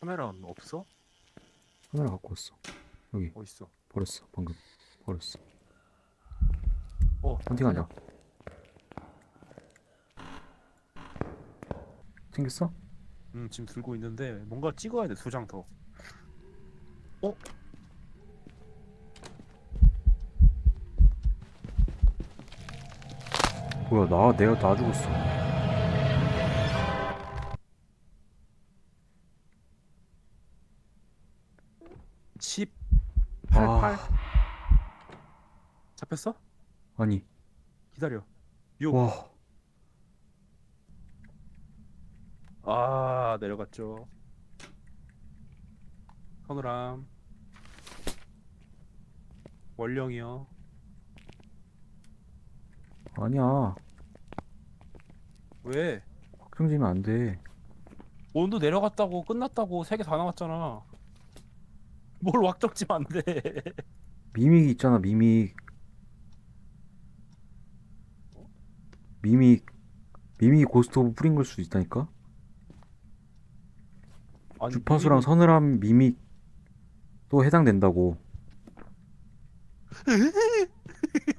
카메라는 없어? 카메라 갖고 왔어. 여기 어딨어? 버렸어. 방금 버렸어. 어 헌팅하자. 챙겼어? 음 지금 들고 있는데 뭔가 찍어야 돼 두 장 더. 어? 뭐야 나 내가 나 죽었어. 십 아. 88 잡혔어? 아니 기다려. 6. 와 아 내려갔죠. 서늘함. 원령이요. 아니야 왜? 확정지면 안 돼. 온도 내려갔다고 끝났다고 세 개 다 나왔잖아. 뭘 확정지면 안 돼. 미믹 있잖아 미믹. 미믹 미믹이 고스트 오브 프링글 수 있다니까? 아니, 주파수랑 서늘함 미믹 또 해당된다고.